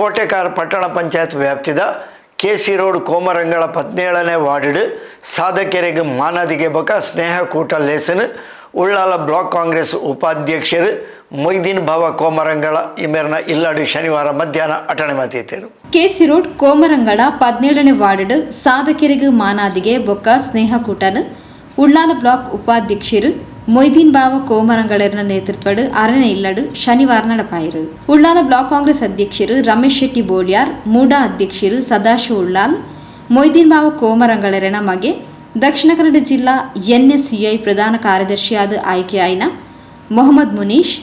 ಕೋಟೆಕಾರ ಪಟ್ಟಣ ಪಂಚಾಯತ್ ವ್ಯಾಪ್ತಿದ KC road ಕೋಮರಂಗಳ ಹದಿನೇಳನೇ ವಾರ್ಡ್ ಸಾಧಕೆರೆಗೆ ಮಾನದಿಗೆ ಬಕ ಸ್ನೇಹಕೂಟ ಲೇಸನ್ ಉಳ್ಳಾಲ ಬ್ಲಾಕ್ ಕಾಂಗ್ರೆಸ್ ಉಪಾಧ್ಯಕ್ಷರು ಮೊಯ್ದೀನ್ ಭಾವ ಕೋಮರಂಗಳ ಇಮೇರ್ನ ಇಲ್ಲಾಡಿ ಶನಿವಾರ ಮಧ್ಯಾಹ್ನ ಅಟಣೆ ಮತೀತರು. ಕೆಸಿ ರೋಡ್ ಕೋಮರಂಗಳ ಪದಿನೇಳನೇ ವಾರ್ಡ್ ಸಾಧಕೆರೆಗೆ ಮಾನಾದಿಗೆ ಬೊಕ್ಕ ಸ್ನೇಹಕೂಟನ ಉಳ್ಳಾಲ ಬ್ಲಾಕ್ ಉಪಾಧ್ಯಕ್ಷರು ಮೊಯ್ದೀನ್ ಬಾವ ಕೋಮರಂಗಳರ ನೇತೃತ್ವಡು ಅರಣ್ಯ ಇಲ್ಲಡು ಶನಿವಾರ ನಡಪಾಯಿರು ಉಳ್ಳಾಲ ಬ್ಲಾಕ್ ಕಾಂಗ್ರೆಸ್ ಅಧ್ಯಕ್ಷರು ರಮೇಶ್ ಶೆಟ್ಟಿ ಬೋಳ್ಯಾರ್ ಮೂಡಾ ಅಧ್ಯಕ್ಷರು ಸದಾಶಿವ ಉಳ್ಳಾಲ್ ಮೊಯ್ದೀನ್ ಬಾವ ಕೋಮರಂಗಳರನ ಮಗೆ ದಕ್ಷಿಣ ಕನ್ನಡ ಜಿಲ್ಲಾ ಎನ್ಎಸ್ಯುಐ ಪ್ರಧಾನ ಕಾರ್ಯದರ್ಶಿಯಾದ ಆಯ್ಕೆಯಾಯಿನ ಮೊಹಮ್ಮದ್ ಮುನೀಶ್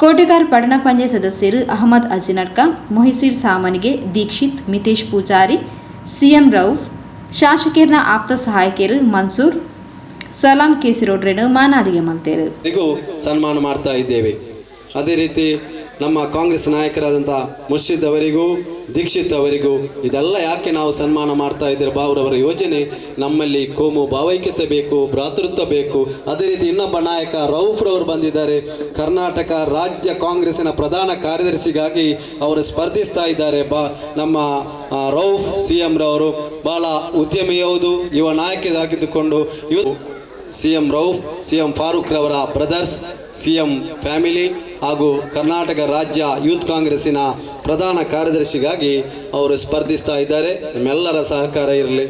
ಕೋಟೆಗಾರ್ ಪಟ್ಟಣ ಪಂಚಾಯತ್ ಸದಸ್ಯರು ಅಹಮದ್ ಅಜಿನಡ್ಕ ಮೊಹಿಸೀರ್ ಸಾಮನಿಗೆ ದೀಕ್ಷಿತ್ ಮಿತೇಶ್ ಪೂಜಾರಿ ಸಿಎಂ ರೌಫ್ ಶಾಸಕರ್ನ ಆಪ್ತ ಸಹಾಯಕರು ಮನ್ಸೂರ್ ಸಲಾಂ ಕೇಸಿರೋಡ್ರೆನು ಮಾನಾದಿಗೆ ಮಲ್ತೇರು. ಸನ್ಮಾನ ಮಾಡ್ತಾ ಇದ್ದೇವೆ. ಅದೇ ರೀತಿ ನಮ್ಮ ಕಾಂಗ್ರೆಸ್ ನಾಯಕರಾದಂಥ ಮುರ್ಷಿದ್ ಅವರಿಗೂ, ದೀಕ್ಷಿತ್ ಅವರಿಗೂ, ಇದೆಲ್ಲ ಯಾಕೆ ನಾವು ಸನ್ಮಾನ ಮಾಡ್ತಾ ಇದ್ದೇವೆ ಬಾವುರವರ ಯೋಜನೆ? ನಮ್ಮಲ್ಲಿ ಕೋಮು ಭಾವೈಕ್ಯತೆ ಬೇಕು, ಭ್ರಾತೃತ್ವ ಬೇಕು. ಅದೇ ರೀತಿ ಇನ್ನೊಬ್ಬ ನಾಯಕ ರೌಫ್ರವರು ಬಂದಿದ್ದಾರೆ. ಕರ್ನಾಟಕ ರಾಜ್ಯ ಕಾಂಗ್ರೆಸ್ಸಿನ ಪ್ರಧಾನ ಕಾರ್ಯದರ್ಶಿಗಾಗಿ ಅವರು ಸ್ಪರ್ಧಿಸ್ತಾ ಇದ್ದಾರೆ. ಬಾ, ನಮ್ಮ ರೌಫ್ ಸಿ ಎಂ ರವರು. ಭಾಳ ಉದ್ಯಮಿಯೌದು, ಯುವ ನಾಯಕರಾಗಿದ್ದುಕೊಂಡು ಇವರು C M Rauf C M Farooq ರವರ ಬ್ರದರ್ಸ್ ಸಿ ಎಂ ಫ್ಯಾಮಿಲಿ ಹಾಗೂ ಕರ್ನಾಟಕ ರಾಜ್ಯ ಯೂತ್ ಕಾಂಗ್ರೆಸ್ಸಿನ ಪ್ರಧಾನ ಕಾರ್ಯದರ್ಶಿಗಾಗಿ ಅವರು ಸ್ಪರ್ಧಿಸ್ತಾ ಇದ್ದಾರೆ. ನಿಮ್ಮೆಲ್ಲರ ಸಹಕಾರ ಇರಲಿ.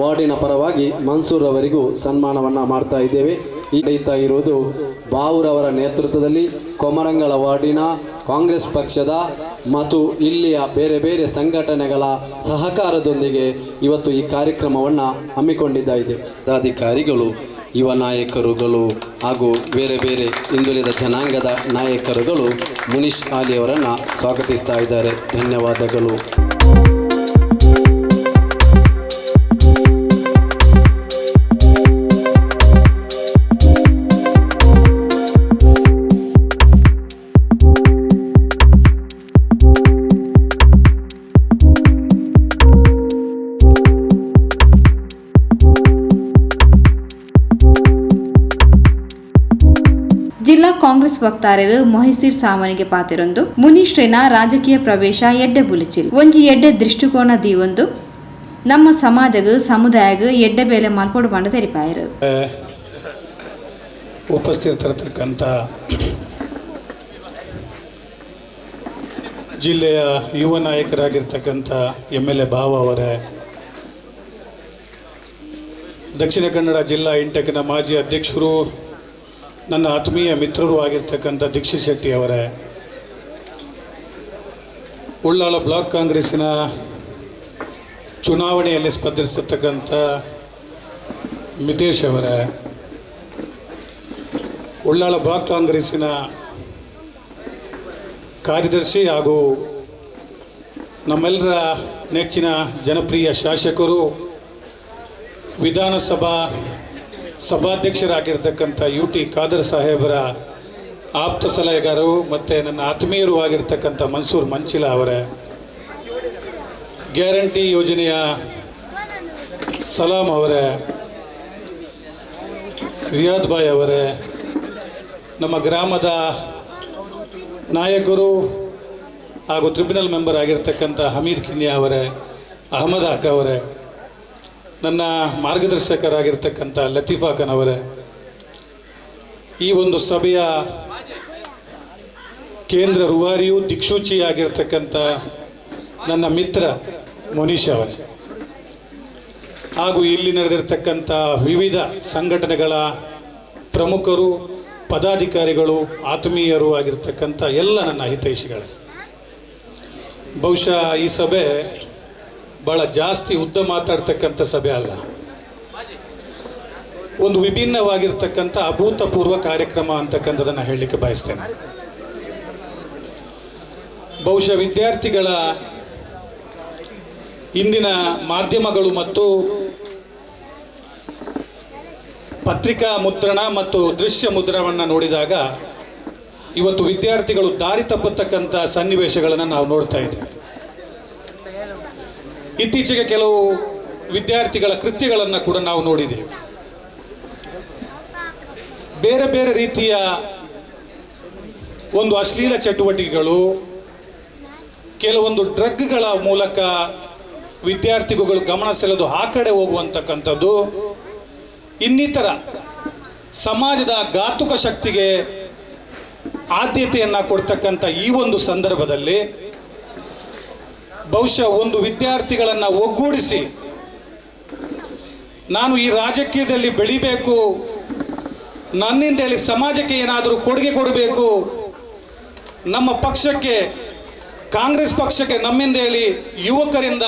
ವಾರ್ಡಿನ ಪರವಾಗಿ ಮನ್ಸೂರ್ ಅವರಿಗೂ ಸನ್ಮಾನವನ್ನು ಮಾಡ್ತಾ ಇದ್ದೇವೆ. ನಡೀತಾ ಇರುವುದು ಬಾವುರವರ ನೇತೃತ್ವದಲ್ಲಿ ಕೊಮರಂಗಳ ವಾರ್ಡಿನ ಕಾಂಗ್ರೆಸ್ ಪಕ್ಷದ ಮತ್ತು ಇಲ್ಲಿಯ ಬೇರೆ ಬೇರೆ ಸಂಘಟನೆಗಳ ಸಹಕಾರದೊಂದಿಗೆ ಇವತ್ತು ಈ ಕಾರ್ಯಕ್ರಮವನ್ನು ಹಮ್ಮಿಕೊಂಡಿದ್ದಾಯಿದೆ. ಪದಾಧಿಕಾರಿಗಳು, ಯುವ ನಾಯಕರುಗಳು ಹಾಗೂ ಬೇರೆ ಬೇರೆ ಹಿಂದುಳಿದ ಜನಾಂಗದ ನಾಯಕರುಗಳು ಮುನೀಶ್ ಆಲಿಯವರನ್ನು ಸ್ವಾಗತಿಸ್ತಾ ಇದ್ದಾರೆ. ಧನ್ಯವಾದಗಳು. ವಕ್ತಾರರು ಮೊಹಿಸಿರ್ ಸಾಮನಿಗೆ ಪಾತಿರೊಂದು, ಮುನಿಶ್ರೇನ ರಾಜಕೀಯ ಪ್ರವೇಶ ಎಡ್ಡೆ ಬುಲಿಚಿಲ್. ಒಂಜಿ ಎಡ್ಡೆ ದೃಷ್ಟಿಕೋನ ದೀವೊಂದು, ನಮ್ಮ ಸಮಾಜಗ, ಸಮುದಾಯಗ ಎಡ್ಡೆ ಬೇಲೆ ಮಲ್ಪೊಡು ಬಂಡ ತೆರಿಪಾಯರು. ಉಪಸ್ಥಿತರತಕ್ಕಂತ ಜಿಲ್ಲೆಯ ಯುವ ನಾಯಕರಾಗಿರ್ತಕ್ಕಂಥ ಎಂ ಎಲ್ ಎ ಭಾವ ಅವರೇ, ದಕ್ಷಿಣ ಕನ್ನಡ ಜಿಲ್ಲಾ ಇಂಟೆಕ್ನ ಮಾಜಿ ಅಧ್ಯಕ್ಷರು ನನ್ನ ಆತ್ಮೀಯ ಮಿತ್ರರು ಆಗಿರ್ತಕ್ಕಂಥ ದೀಕ್ಷಿತ್ ಶೆಟ್ಟಿ ಅವರೇ ಉಳ್ಳಾಳ ಬ್ಲಾಕ್ ಕಾಂಗ್ರೆಸ್ಸಿನ ಚುನಾವಣೆಯಲ್ಲಿ ಸ್ಪರ್ಧಿಸತಕ್ಕಂಥ ಮಿತೇಶ್ ಅವರೇ ಉಳ್ಳಾಳ ಬ್ಲಾಕ್ ಕಾಂಗ್ರೆಸ್ಸಿನ ಕಾರ್ಯದರ್ಶಿ ಹಾಗೂ ನಮ್ಮೆಲ್ಲರ ನೆಚ್ಚಿನ ಜನಪ್ರಿಯ ಶಾಸಕರು, ವಿಧಾನಸಭಾ ಸಭಾಧ್ಯಕ್ಷರಾಗಿರ್ತಕ್ಕಂಥ ಯು ಟಿ ಖಾದರ್ ಸಾಹೇಬರ ಆಪ್ತ ಸಲಹೆಗಾರರು ಮತ್ತು ನನ್ನ ಆತ್ಮೀಯರು ಆಗಿರ್ತಕ್ಕಂಥ ಮನ್ಸೂರ್ ಮಂಚಿಲ ಅವರೇ. ಗ್ಯಾರಂಟಿ ಯೋಜನೆಯ ಸಲಾಂ ಅವರೇ. ರಿಯಾದ್ ಬಾಯ್ ಅವರೇ. ನಮ್ಮ ಗ್ರಾಮದ ನಾಯಕರು ಹಾಗೂ ಟ್ರಿಬ್ಯುನಲ್ ಮೆಂಬರ್ ಆಗಿರ್ತಕ್ಕಂಥ ಹಮೀದ್ ಕಿನ್ಯಾ ಅವರೇ, ಅಹಮದ್ ಅಕ್ಕ ಅವರೇ. ನನ್ನ ಮಾರ್ಗದರ್ಶಕರಾಗಿರ್ತಕ್ಕಂಥ ಲತೀಫಾ ಖಾನ್ ಅವರೇ, ಈ ಒಂದು ಸಭೆಯ ಕೇಂದ್ರ ರೂವಾರಿಯೂ ದಿಕ್ಸೂಚಿಯಾಗಿರ್ತಕ್ಕಂಥ ನನ್ನ ಮಿತ್ರ ಮುನೀಶ್ ಅವರೇ. ಹಾಗೂ ಇಲ್ಲಿ ನಡೆದಿರತಕ್ಕಂಥ ವಿವಿಧ ಸಂಘಟನೆಗಳ ಪ್ರಮುಖರು, ಪದಾಧಿಕಾರಿಗಳು, ಆತ್ಮೀಯರು ಆಗಿರ್ತಕ್ಕಂಥ ಎಲ್ಲ ನನ್ನ ಹಿತೈಷಿಗಳೇ. ಬಹುಶಃ ಈ ಸಭೆ ಭಾಳ ಜಾಸ್ತಿ ಉದ್ದ ಮಾತಾಡ್ತಕ್ಕಂಥ ಸಭೆ ಅಲ್ಲ. ಒಂದು ವಿಭಿನ್ನವಾಗಿರ್ತಕ್ಕಂಥ ಅಭೂತಪೂರ್ವ ಕಾರ್ಯಕ್ರಮ ಅಂತಕ್ಕಂಥದ್ದನ್ನು ಹೇಳಲಿಕ್ಕೆ ಬಯಸ್ತೇನೆ. ಬಹುಶಃ ವಿದ್ಯಾರ್ಥಿಗಳ ಇಂದಿನ ಮಾಧ್ಯಮಗಳು ಮತ್ತು ಪತ್ರಿಕಾ ಮುದ್ರಣ ಮತ್ತು ದೃಶ್ಯ ಮುದ್ರಣವನ್ನು ನೋಡಿದಾಗ ಇವತ್ತು ವಿದ್ಯಾರ್ಥಿಗಳು ದಾರಿ ತಪ್ಪತಕ್ಕಂಥ ಸನ್ನಿವೇಶಗಳನ್ನು ನಾವು ನೋಡ್ತಾ ಇದ್ದೇವೆ. ಇತ್ತೀಚೆಗೆ ಕೆಲವು ವಿದ್ಯಾರ್ಥಿಗಳ ಕೃತ್ಯಗಳನ್ನು ಕೂಡ ನಾವು ನೋಡಿದ್ದೇವೆ. ಬೇರೆ ಬೇರೆ ರೀತಿಯ ಒಂದು ಅಶ್ಲೀಲ ಚಟುವಟಿಕೆಗಳು, ಕೆಲವೊಂದು ಡ್ರಗ್ಗಳ ಮೂಲಕ ವಿದ್ಯಾರ್ಥಿಗಳು ಗಮನ ಸೆಳೆದು ಆ ಕಡೆ ಹೋಗುವಂತಕ್ಕಂಥದ್ದು, ಇನ್ನಿತರ ಸಮಾಜದ ಘಾತುಕ ಶಕ್ತಿಗೆ ಆದ್ಯತೆಯನ್ನು ಕೊಡ್ತಕ್ಕಂಥ ಈ ಒಂದು ಸಂದರ್ಭದಲ್ಲಿ ಬಹುಶಃ ಒಂದು ವಿದ್ಯಾರ್ಥಿಗಳನ್ನು ಒಗ್ಗೂಡಿಸಿ ನಾನು ಈ ರಾಜಕೀಯದಲ್ಲಿ ಬೆಳಿಬೇಕು, ನನ್ನಿಂದ ಹೇಳಿ ಸಮಾಜಕ್ಕೆ ಏನಾದರೂ ಕೊಡುಗೆ ಕೊಡಬೇಕು, ನಮ್ಮ ಪಕ್ಷಕ್ಕೆ, ಕಾಂಗ್ರೆಸ್ ಪಕ್ಷಕ್ಕೆ ನಮ್ಮಿಂದ ಹೇಳಿ ಯುವಕರಿಂದ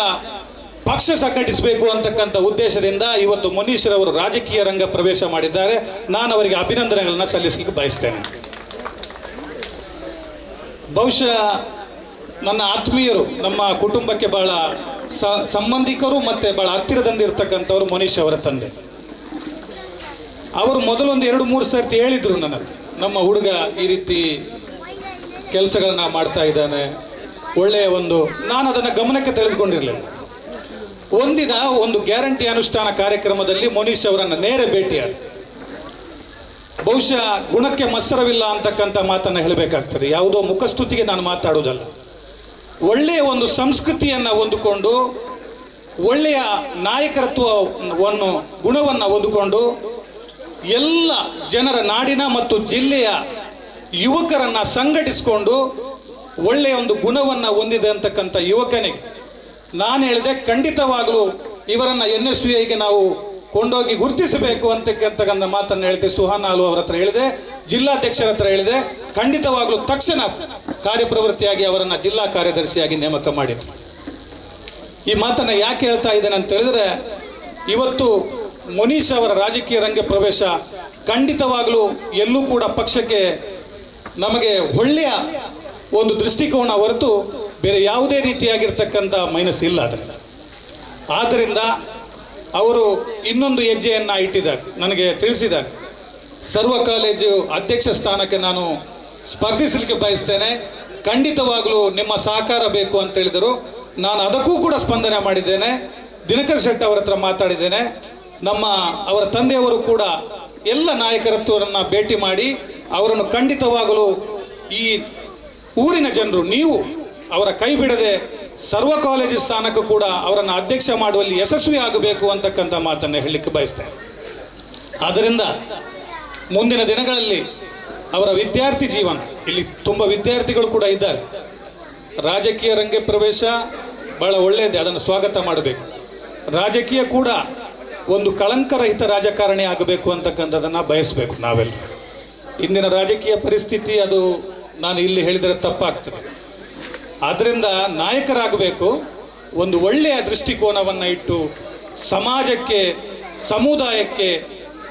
ಪಕ್ಷ ಸಂಘಟಿಸಬೇಕು ಅಂತಕ್ಕಂಥ ಉದ್ದೇಶದಿಂದ ಇವತ್ತು ಮುನೀಶ್ರವರು ರಾಜಕೀಯ ರಂಗ ಪ್ರವೇಶ ಮಾಡಿದ್ದಾರೆ. ನಾನು ಅವರಿಗೆ ಅಭಿನಂದನೆಗಳನ್ನು ಸಲ್ಲಿಸಲಿಕ್ಕೆ ಬಯಸ್ತೇನೆ. ಬಹುಶಃ ನನ್ನ ಆತ್ಮೀಯರು, ನಮ್ಮ ಕುಟುಂಬಕ್ಕೆ ಬಹಳ ಸ, ಸಂಬಂಧಿಕರು ಮತ್ತು ಬಹಳ ಹತ್ತಿರದಂದಿರ್ತಕ್ಕಂಥವ್ರು ಮುನೀಶ್ ಅವರ ತಂದೆ. ಅವರು ಮೊದಲೊಂದು ಎರಡು ಮೂರು ಸರ್ತಿ ಹೇಳಿದರು ನನ್ನ ನಮ್ಮ ಹುಡುಗ ಈ ರೀತಿ ಕೆಲಸಗಳನ್ನ ಮಾಡ್ತಾ ಇದ್ದಾನೆ, ಒಳ್ಳೆಯ ಒಂದು, ನಾನು ಅದನ್ನು ಗಮನಕ್ಕೆ ತೆಗೆದುಕೊಂಡಿರಲಿಲ್ಲ. ಒಂದಿನ ಒಂದು ಗ್ಯಾರಂಟಿ ಅನುಷ್ಠಾನ ಕಾರ್ಯಕ್ರಮದಲ್ಲಿ ಮೋನೀಶ್ ಅವರನ್ನು ನೇರ ಭೇಟಿಯಾದ. ಬಹುಶಃ ಗುಣಕ್ಕೆ ಮತ್ಸರವಿಲ್ಲ ಅಂತಕ್ಕಂಥ ಮಾತನ್ನು ಹೇಳಬೇಕಾಗ್ತದೆ, ಯಾವುದೋ ಮುಖಸ್ತುತಿಗೆ ನಾನು ಮಾತಾಡುವುದಲ್ಲ. ಒಳ್ಳೆಯ ಒಂದು ಸಂಸ್ಕೃತಿಯನ್ನು ಹೊಂದಿಕೊಂಡು, ಒಳ್ಳೆಯ ನಾಯಕತ್ವವನ್ನು, ಗುಣವನ್ನು ಹೊಂದಿಕೊಂಡು, ಎಲ್ಲ ಜನರ ನಾಡಿನ ಮತ್ತು ಜಿಲ್ಲೆಯ ಯುವಕರನ್ನು ಸಂಘಟಿಸಿಕೊಂಡು ಒಳ್ಳೆಯ ಒಂದು ಗುಣವನ್ನು ಹೊಂದಿದೆ ಅಂತಕ್ಕಂಥ ಯುವಕನಿಗೆ ನಾನು ಹೇಳಿದೆ, ಖಂಡಿತವಾಗಲೂ ಇವರನ್ನು ಎನ್ ಎಸ್ ನಾವು ಕೊಂಡೋಗಿ ಗುರುತಿಸಬೇಕು ಅಂತಕ್ಕಂಥ ಮಾತನ್ನು ಹೇಳ್ತೆ ಸುಹಾನ್ ಅಲು ಅವರ ಹತ್ರ ಹೇಳಿದೆ, ಜಿಲ್ಲಾಧ್ಯಕ್ಷರ ಹತ್ರ ಹೇಳಿದೆ. ಖಂಡಿತವಾಗಲೂ ತಕ್ಷಣ ಕಾರ್ಯಪ್ರವೃತ್ತಿಯಾಗಿ ಅವರನ್ನು ಜಿಲ್ಲಾ ಕಾರ್ಯದರ್ಶಿಯಾಗಿ ನೇಮಕ ಮಾಡಿದ್ರು. ಈ ಮಾತನ್ನು ಯಾಕೆ ಹೇಳ್ತಾ ಇದ್ದೇನೆ ಅಂತ ಹೇಳಿದ್ರೆ, ಇವತ್ತು ಮುನೀಶ್ ಅವರ ರಾಜಕೀಯ ರಂಗ ಪ್ರವೇಶ ಖಂಡಿತವಾಗಲೂ ಎಲ್ಲೂ ಕೂಡ ಪಕ್ಷಕ್ಕೆ ನಮಗೆ ಒಳ್ಳೆಯ ಒಂದು ದೃಷ್ಟಿಕೋನ ಹೊರತು ಬೇರೆ ಯಾವುದೇ ರೀತಿಯಾಗಿರ್ತಕ್ಕಂಥ ಮೈನಸ್ ಇಲ್ಲ ಅದರಲ್ಲಿ. ಆದ್ದರಿಂದ ಅವರು ಇನ್ನೊಂದು ಹೆಜ್ಜೆಯನ್ನು ಇಟ್ಟಿದ್ದಾರೆ. ನನಗೆ ತಿಳಿಸಿದ್ದಾರೆ. ಸರ್ವ ಕಾಲೇಜು ಅಧ್ಯಕ್ಷ ಸ್ಥಾನಕ್ಕೆ ನಾನು ಸ್ಪರ್ಧಿಸಲಿಕ್ಕೆ ಬಯಸ್ತೇನೆ. ಖಂಡಿತವಾಗಲೂ ನಿಮ್ಮ ಸಹಕಾರ ಬೇಕು ಅಂತ ಹೇಳಿದರು. ನಾನು ಅದಕ್ಕೂ ಕೂಡ ಸ್ಪಂದನೆ ಮಾಡಿದ್ದೇನೆ. ದಿನಕರ್ ಶೆಟ್ಟಿ ಅವರ ಹತ್ರ ಮಾತಾಡಿದ್ದೇನೆ. ನಮ್ಮ ಅವರ ತಂದೆಯವರು ಕೂಡ ಎಲ್ಲ ನಾಯಕರತ್ವರನ್ನು ಭೇಟಿ ಮಾಡಿ ಅವರನ್ನು ಖಂಡಿತವಾಗಲೂ ಈ ಊರಿನ ಜನರು, ನೀವು ಅವರ ಕೈ ಬಿಡದೆ ಸರ್ವ ಕಾಲೇಜು ಸ್ಥಾನಕ್ಕೂ ಕೂಡ ಅವರನ್ನು ಅಧ್ಯಕ್ಷ ಮಾಡುವಲ್ಲಿ ಯಶಸ್ವಿ ಆಗಬೇಕು ಅಂತಕ್ಕಂಥ ಮಾತನ್ನು ಹೇಳಲಿಕ್ಕೆ ಬಯಸ್ತೇನೆ. ಆದ್ದರಿಂದ ಮುಂದಿನ ದಿನಗಳಲ್ಲಿ ಅವರ ವಿದ್ಯಾರ್ಥಿ ಜೀವನ. ಇಲ್ಲಿ ತುಂಬ ವಿದ್ಯಾರ್ಥಿಗಳು ಕೂಡ ಇದ್ದಾರೆ. ರಾಜಕೀಯ ರಂಗ ಪ್ರವೇಶ ಬಹಳ ಒಳ್ಳೆಯದೇ, ಅದನ್ನು ಸ್ವಾಗತ ಮಾಡಬೇಕು. ರಾಜಕೀಯ ಕೂಡ ಒಂದು ಕಳಂಕರಹಿತ ರಾಜಕಾರಣಿ ಆಗಬೇಕು ಅಂತಕ್ಕಂಥದ್ದನ್ನು ಬಯಸಬೇಕು ನಾವೆಲ್ಲರೂ ಇಂದಿನ ರಾಜಕೀಯ ಪರಿಸ್ಥಿತಿ ಅದು ನಾನು ಇಲ್ಲಿ ಹೇಳಿದರೆ ತಪ್ಪಾಗ್ತದೆ. ಆದ್ದರಿಂದ ನಾಯಕರಾಗಬೇಕು, ಒಂದು ಒಳ್ಳೆಯ ದೃಷ್ಟಿಕೋನವನ್ನು ಇಟ್ಟು ಸಮಾಜಕ್ಕೆ, ಸಮುದಾಯಕ್ಕೆ,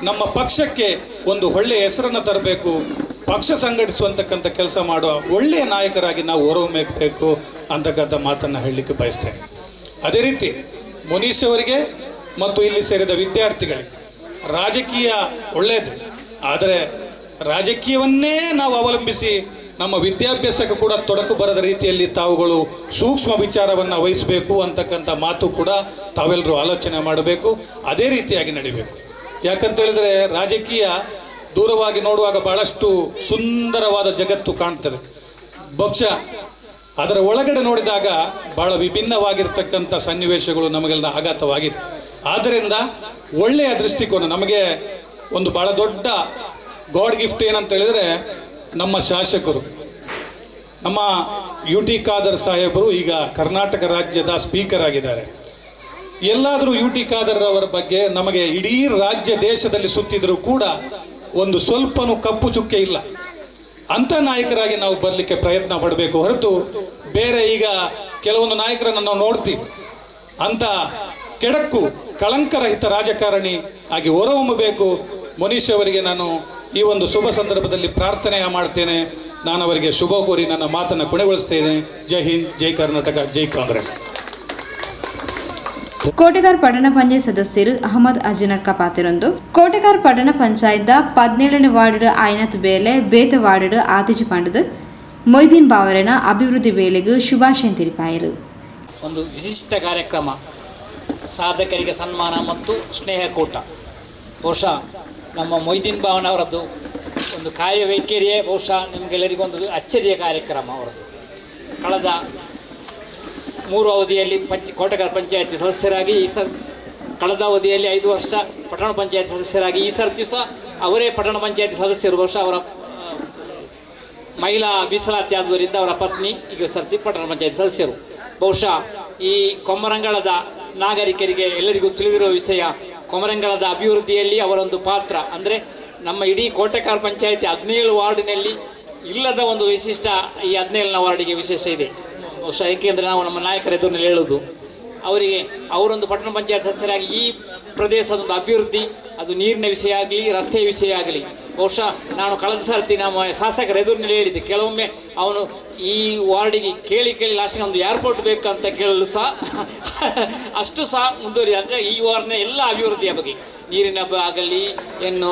ನಮ್ಮ ಪಕ್ಷಕ್ಕೆ ಒಂದು ಒಳ್ಳೆಯ ಹೆಸರನ್ನು ತರಬೇಕು. ಪಕ್ಷ ಸಂಘಟಿಸುವಂತಕ್ಕಂಥ ಕೆಲಸ ಮಾಡುವ ಒಳ್ಳೆಯ ನಾಯಕರಾಗಿ ನಾವು ಹೊರಹೊಮ್ಮಬೇಕು ಅಂತಕ್ಕಂಥ ಮಾತನ್ನು ಹೇಳಲಿಕ್ಕೆ ಬಯಸ್ತೇನೆ. ಅದೇ ರೀತಿ ಮುನೀಶ್ ಅವರಿಗೆ ಮತ್ತು ಇಲ್ಲಿ ಸೇರಿದ ವಿದ್ಯಾರ್ಥಿಗಳಿಗೆ ರಾಜಕೀಯ ಒಳ್ಳೆಯದು. ಆದರೆ ರಾಜಕೀಯವನ್ನೇ ನಾವು ಅವಲಂಬಿಸಿ ನಮ್ಮ ವಿದ್ಯಾಭ್ಯಾಸಕ್ಕೆ ಕೂಡ ತೊಡಕು ಬರದ ರೀತಿಯಲ್ಲಿ ತಾವುಗಳು ಸೂಕ್ಷ್ಮ ವಿಚಾರವನ್ನು ವಹಿಸಬೇಕು ಅಂತಕ್ಕಂಥ ಮಾತು ಕೂಡ ತಾವೆಲ್ಲರೂ ಆಲೋಚನೆ ಮಾಡಬೇಕು, ಅದೇ ರೀತಿಯಾಗಿ ನಡಿಬೇಕು. ಯಾಕಂತ ಹೇಳಿದ್ರೆ ರಾಜಕೀಯ ದೂರವಾಗಿ ನೋಡುವಾಗ ಬಹಳಷ್ಟು ಸುಂದರವಾದ ಜಗತ್ತು ಕಾಣ್ತದೆ. ಬಹುಶಃ ಅದರ ಒಳಗಡೆ ನೋಡಿದಾಗ ಬಹಳ ವಿಭಿನ್ನವಾಗಿರ್ತಕ್ಕಂಥ ಸನ್ನಿವೇಶಗಳು ನಮಗೆಲ್ಲ ಆಘಾತವಾಗಿದೆ. ಆದ್ದರಿಂದ ಒಳ್ಳೆಯ ದೃಷ್ಟಿಕೋನ, ನಮಗೆ ಒಂದು ಬಹಳ ದೊಡ್ಡ ಗಾಡ್ ಗಿಫ್ಟ್ ಏನಂತ ಹೇಳಿದರೆ ನಮ್ಮ ಶಾಸಕರು, ನಮ್ಮ ಯು ಟಿ ಖಾದರ್ ಸಾಹೇಬರು ಈಗ ಕರ್ನಾಟಕ ರಾಜ್ಯದ ಸ್ಪೀಕರ್ ಆಗಿದ್ದಾರೆ. ಎಲ್ಲಾದರೂ ಯು ಟಿ ಖಾದರ್ ಅವರ ಬಗ್ಗೆ ನಮಗೆ ಇಡೀ ರಾಜ್ಯ ದೇಶದಲ್ಲಿ ಸುತ್ತಿದರೂ ಕೂಡ ಒಂದು ಸ್ವಲ್ಪನೂ ಕಪ್ಪು ಚುಕ್ಕೆ ಇಲ್ಲ. ಅಂಥ ನಾಯಕರಾಗಿ ನಾವು ಬರಲಿಕ್ಕೆ ಪ್ರಯತ್ನ ಪಡಬೇಕು ಹೊರತು ಬೇರೆ ಈಗ ಕೆಲವೊಂದು ನಾಯಕರನ್ನು ನಾವು ನೋಡ್ತೀವಿ. ಅಂತ ಕೆಡಕ್ಕು, ಕಳಂಕರಹಿತ ರಾಜಕಾರಣಿ ಆಗಿ ಹೊರಹೊಮ್ಮಬೇಕು. ಮನೀಶ್ ಅವರಿಗೆ ನಾನು ಈ ಒಂದು ಶುಭ ಸಂದರ್ಭದಲ್ಲಿ ಪ್ರಾರ್ಥನೆ ಮಾಡ್ತೇನೆ. ನಾನು ಅವರಿಗೆ ಶುಭ ಕೋರಿ ನನ್ನ ಮಾತನ್ನು ಕೊನೆಗೊಳಿಸ್ತೇನೆ ಜೈ ಹಿಂದ್, ಜೈ ಕರ್ನಾಟಕ, ಜೈ ಕಾಂಗ್ರೆಸ್. ಕೋಟೆಗಾರ್ ಪಟ್ಟಣ ಪಂಚಾಯತ್ ಸದಸ್ಯರು ಅಹಮದ್ ಅಜಿನಡ್ಕ ಪಾತಿರೊಂದು ಕೋಟೆಗಾರ್ ಪಟ್ಟಣ ಪಂಚಾಯತ್ ಪದಿನೇಳನೇ ವಾರ್ಡ್ ಆಯ್ನತ್ ಬೇಲೆ, ಬೇತ ವಾರ್ಡ್ ಆತಿಜಿ ಪಾಂಡದ, ಮೊಯ್ದೀನ್ ಬಾವರನ ಅಭಿವೃದ್ಧಿ ಬೇಲೆಗೂ ಶುಭಾಶಯ ತಿರುಪಾಯರು ಒಂದು ವಿಶಿಷ್ಟ ಕಾರ್ಯಕ್ರಮ, ಸಾಧಕರಿಗೆ ಸನ್ಮಾನ ಮತ್ತು ಸ್ನೇಹಕೂಟ. ಬಹುಶಃ ನಮ್ಮ ಮೊಯ್ದೀನ್ ಭಾವನ ಅವರದ್ದು ಒಂದು ಕಾರ್ಯವೈಖರಿಯೇ ಬಹುಶಃ ನಿಮಗೆಲ್ಲರಿಗೂ ಒಂದು ಅಚ್ಚರಿಯ ಕಾರ್ಯಕ್ರಮ ಅವರದ್ದು. ಕಳೆದ ಮೂರು ಅವಧಿಯಲ್ಲಿ ಪಂಚ ಕೋಟಗಾರ ಪಂಚಾಯತಿ ಸದಸ್ಯರಾಗಿ ಈ ಸರ್, ಕಳೆದ ಅವಧಿಯಲ್ಲಿ ಐದು ವರ್ಷ ಪಟ್ಟಣ ಪಂಚಾಯತ್ ಸದಸ್ಯರಾಗಿ ಈ ಸರ್ತಿ ಸಹ ಅವರೇ ಪಟ್ಟಣ ಪಂಚಾಯತಿ ಸದಸ್ಯರು ವರ್ಷ ಅವರ ಮಹಿಳಾ ಮೀಸಲಾತಿ ಆದುದರಿಂದ ಅವರ ಪತ್ನಿ, ಈಗ ಸರ್ತಿ ಪಟ್ಟಣ ಪಂಚಾಯತ್ ಸದಸ್ಯರು. ಬಹುಶಃ ಈ ಕೊಮರಂಗಳದ ನಾಗರಿಕರಿಗೆ ಎಲ್ಲರಿಗೂ ತಿಳಿದಿರುವ ವಿಷಯ ಕೊಮರಂಗಳದ ಅಭಿವೃದ್ಧಿಯಲ್ಲಿ ಅವರೊಂದು ಪಾತ್ರ. ಅಂದರೆ ನಮ್ಮ ಇಡೀ ಕೋಟೆಕಾರ್ ಪಂಚಾಯತಿ ಹದಿನೇಳು ವಾರ್ಡಿನಲ್ಲಿ ಇಲ್ಲದ ಒಂದು ವಿಶಿಷ್ಟ ಈ ಹದಿನೇಳನೇ ವಾರ್ಡಿಗೆ ವಿಶೇಷ ಇದೆ. ಬಹುಶಃ ಏಕೆಂದರೆ ನಾವು ನಮ್ಮ ನಾಯಕರ ಎದುರಿನಲ್ಲಿ ಹೇಳೋದು ಅವರಿಗೆ ಅವರೊಂದು ಪಟ್ಟಣ ಪಂಚಾಯತ್ ಸದಸ್ಯರಾಗಿ ಈ ಪ್ರದೇಶದ ಒಂದು ಅಭಿವೃದ್ಧಿ, ಅದು ನೀರಿನ ವಿಷಯ ಆಗಲಿ, ರಸ್ತೆಯ ವಿಷಯ ಆಗಲಿ. ಬಹುಶಃ ನಾನು ಕಳೆದ ಸರ್ತಿ ನಮ್ಮ ಶಾಸಕರ ಎದುರಿನಲ್ಲಿ ಹೇಳಿದ್ದೆ, ಕೆಲವೊಮ್ಮೆ ಅವನು ಈ ವಾರ್ಡಿಗೆ ಕೇಳಿ ಕೇಳಿ ಲಾಸ್ಟಿಗೆ ಒಂದು ಏರ್ಪೋರ್ಟ್ ಬೇಕಂತ ಕೇಳಲು ಸಹ, ಅಷ್ಟು ಸಹ ಮುಂದುವರಿದ. ಅಂದರೆ ಈ ವಾರ್ಡ್ನ ಎಲ್ಲ ಅಭಿವೃದ್ಧಿಯ ಬಗ್ಗೆ. ನೀರಿನ ಆಗಲಿ ಏನು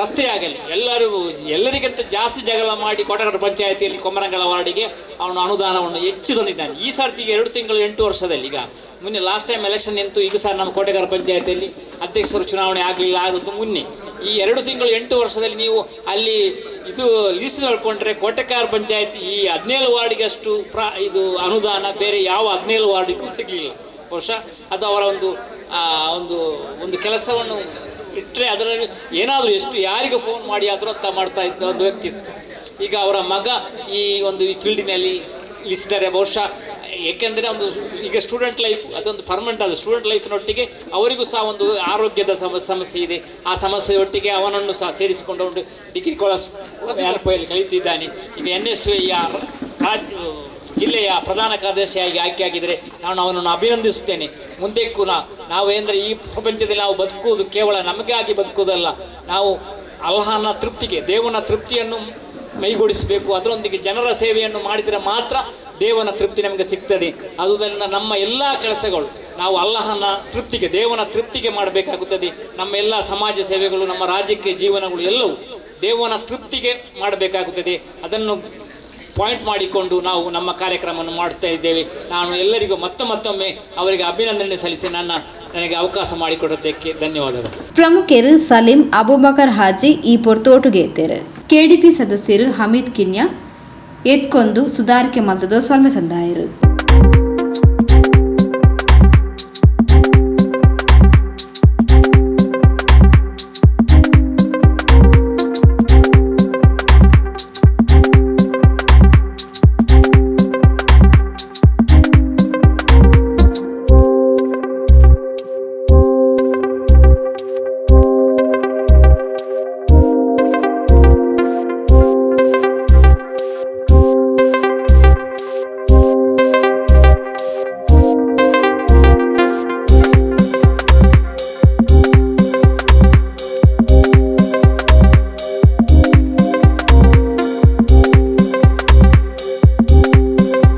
ರಸ್ತೆ ಆಗಲಿ ಎಲ್ಲರೂ ಎಲ್ಲರಿಗಿಂತ ಜಾಸ್ತಿ ಜಗಳ ಮಾಡಿ ಕೋಟಗಡ ಪಂಚಾಯತಿಯಲ್ಲಿ ಕೊಮರಂಗಳ ವಾರ್ಡಿಗೆ ಅವನು ಅನುದಾನವನ್ನು ಹೆಚ್ಚು ತಂದಿದ್ದಾನೆ ಈ ಸರ್ತಿಗೆ ಎರಡು ತಿಂಗಳು ಎಂಟು ವರ್ಷದಲ್ಲಿ ಈಗ. ಮುನ್ನೆ ಲಾಸ್ಟ್ ಟೈಮ್ ಎಲೆಕ್ಷನ್ ನಿಂತು ಈಗ ಸರ್ ನಮ್ಮ ಕೋಟೆಗಾರ ಪಂಚಾಯತಿಯಲ್ಲಿ ಅಧ್ಯಕ್ಷರು ಚುನಾವಣೆ ಆಗಲಿಲ್ಲ ಆದದ್ದು ಮುನ್ನೆ. ಈ ಎರಡು ತಿಂಗಳು ಎಂಟು ವರ್ಷದಲ್ಲಿ ನೀವು ಅಲ್ಲಿ ಇದು ಲೀಸ್ಟ್ ನೋಡಿಕೊಂಡ್ರೆ ಕೋಟೆಕಾರ ಪಂಚಾಯತಿ ಈ ಹದಿನೇಳು ವಾರ್ಡಿಗಷ್ಟು ಪ್ರಾ ಇದು ಅನುದಾನ ಬೇರೆ ಯಾವ ಹದಿನೇಳು ವಾರ್ಡಿಗೂ ಸಿಗಲಿಲ್ಲ. ಬಹುಶಃ ಅದು ಅವರ ಒಂದು ಒಂದು ಒಂದು ಕೆಲಸವನ್ನು ಇಟ್ಟರೆ ಅದರಲ್ಲಿ ಏನಾದರೂ ಎಷ್ಟು, ಯಾರಿಗೆ ಫೋನ್ ಮಾಡಿ ಆದರೂ ಅಂತ ಮಾಡ್ತಾ ಇದ್ದ ಒಂದು ವ್ಯಕ್ತಿತ್ವ ಈಗ ಅವರ ಮಗ ಈ ಒಂದು ಫೀಲ್ಡಿನಲ್ಲಿ ಇಳಿಸಿದ್ದಾರೆ. ಬಹುಶಃ ಏಕೆಂದರೆ ಒಂದು ಈಗ ಸ್ಟೂಡೆಂಟ್ ಲೈಫ್ ಅದೊಂದು ಪರ್ಮನೆಂಟ್ ಅದು. ಸ್ಟೂಡೆಂಟ್ ಲೈಫ್ನೊಟ್ಟಿಗೆ ಅವರಿಗೂ ಸಹ ಒಂದು ಆರೋಗ್ಯದ ಸಮ, ಸಮಸ್ಯೆ ಇದೆ. ಆ ಸಮಸ್ಯೆಯೊಟ್ಟಿಗೆ ಅವನನ್ನು ಸಹ ಸೇರಿಸಿಕೊಂಡು ಒಂದು ಡಿಗ್ರಿ ಕಾಲೇಜ್ ಅನುಪಯಲ್ಲಿ ಕಲಿತಿದ್ದಾನೆ ಈಗ ಎನ್ ಎಸ್ ರಾಜ್, ಜಿಲ್ಲೆಯ ಪ್ರಧಾನ ಕಾರ್ಯದರ್ಶಿಯಾಗಿ ಆಯ್ಕೆಯಾಗಿದ್ದರೆ ನಾನು ಅವನನ್ನು ಅಭಿನಂದಿಸುತ್ತೇನೆ. ಮುಂದೆ ನಾ ನಾವು ಅಂದರೆ ಈ ಪ್ರಪಂಚದಲ್ಲಿ ನಾವು ಬದುಕುವುದು ಕೇವಲ ನಮಗಾಗಿ ಬದುಕುವುದಲ್ಲ, ನಾವು ಅಲ್ಲಹನ ತೃಪ್ತಿಗೆ, ದೇವನ ತೃಪ್ತಿಯನ್ನು ಮೈಗೂಡಿಸಬೇಕು. ಅದರೊಂದಿಗೆ ಜನರ ಸೇವೆಯನ್ನು ಮಾಡಿದರೆ ಮಾತ್ರ ದೇವನ ತೃಪ್ತಿ ನಮಗೆ ಸಿಗ್ತದೆ. ಅದುದರಿಂದ ನಮ್ಮ ಎಲ್ಲ ಕೆಲಸಗಳು ನಾವು ಅಲ್ಲಹನ ತೃಪ್ತಿಗೆ, ದೇವನ ತೃಪ್ತಿಗೆ ಮಾಡಬೇಕಾಗುತ್ತದೆ. ನಮ್ಮ ಎಲ್ಲ ಸಮಾಜ ಸೇವೆಗಳು, ನಮ್ಮ ರಾಜ್ಯಕ್ಕೆ ಜೀವನಗಳು ಎಲ್ಲವೂ ದೇವನ ತೃಪ್ತಿಗೆ ಮಾಡಬೇಕಾಗುತ್ತದೆ. ಅದನ್ನು ಪಾಯಿಂಟ್ ಮಾಡಿಕೊಂಡು ನಾವು ನಮ್ಮ ಕಾರ್ಯಕ್ರಮವನ್ನು ಮಾಡುತ್ತಾ ಇದ್ದೇವೆ. ನಾನು ಎಲ್ಲರಿಗೂ ಮತ್ತೆ ಮತ್ತೊಮ್ಮೆ ಅವರಿಗೆ ಅಭಿನಂದನೆ ಸಲ್ಲಿಸಿ ನನ್ನ ನನಗೆ ಅವಕಾಶ ಮಾಡಿಕೊಡೋದಕ್ಕೆ ಧನ್ಯವಾದಗಳು. ಪ್ರಮುಖರು ಸಲೀಂ ಅಬೂಬಕರ್ ಹಾಜಿ ಈ ಪೊರ್ತೋಟುಗೆ ಕೆಡಿಪಿ ಸದಸ್ಯರು ಹಮೀದ್ ಕಿನ್ಯಾ, ಎತ್ಕೊಂದು ಸುಧಾರಿಕೆ ಮಲ್ತದ ಸೊಲ್ಮೆ ಸಂದಾಯರು.